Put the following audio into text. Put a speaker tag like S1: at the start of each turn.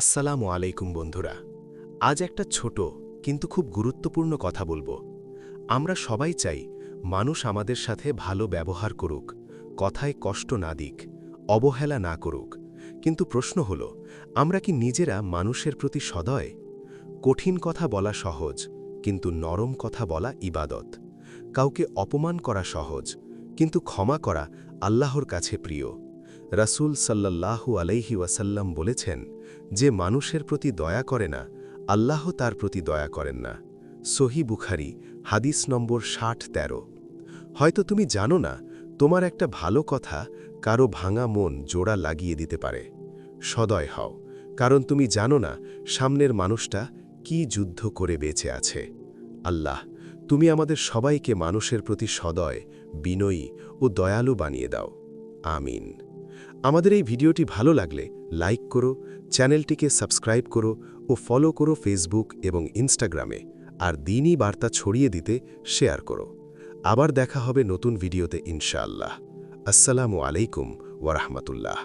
S1: আসসালামু আলাইকুম বন্ধুরা। আজ একটা ছোট কিন্তু খুব গুরুত্বপূর্ণ কথা বলব। আমরা সবাই চাই মানুষ আমাদের সাথে ভালো ব্যবহার করুক, কথায় কষ্ট না দিক, অবহেলা না করুক। কিন্তু প্রশ্ন হল, আমরা কি নিজেরা মানুষের প্রতি সদয়? কঠিন কথা বলা সহজ, কিন্তু নরম কথা বলা ইবাদত। কাউকে অপমান করা সহজ, কিন্তু ক্ষমা করা আল্লাহর কাছে প্রিয়। রাসূল সাল্লাল্লাহু আলাইহি ওয়াসাল্লাম বলেছেন, যে মানুষের প্রতি দয়া করে না, আল্লাহ তার প্রতি দয়া করেন না। সহি বুখারি, হাদিস নম্বর ষাট তেরো। হয়তো তুমি জানো না, তোমার একটা ভালো কথা কারও ভাঙা মন জোড়া লাগিয়ে দিতে পারে। সদয় হও, কারণ তুমি জানো না সামনের মানুষটা কি যুদ্ধ করে বেঁচে আছে। আল্লাহ, তুমি আমাদের সবাইকে মানুষের প্রতি সদয়, বিনয়ী ও দয়ালু বানিয়ে দাও। আমিন। আমাদের এই ভিডিওটি ভালো লাগলে লাইক করো, চ্যানেলটিকে সাবস্ক্রাইব করো ও ফলো করো ফেসবুক এবং ইনস্টাগ্রামে, আর দিনই বার্তা ছড়িয়ে দিতে শেয়ার করো। আবার দেখা হবে নতুন ভিডিওতে ইনশাআল্লাহ। আসসালামু আলাইকুম ওরহমতুল্লাহ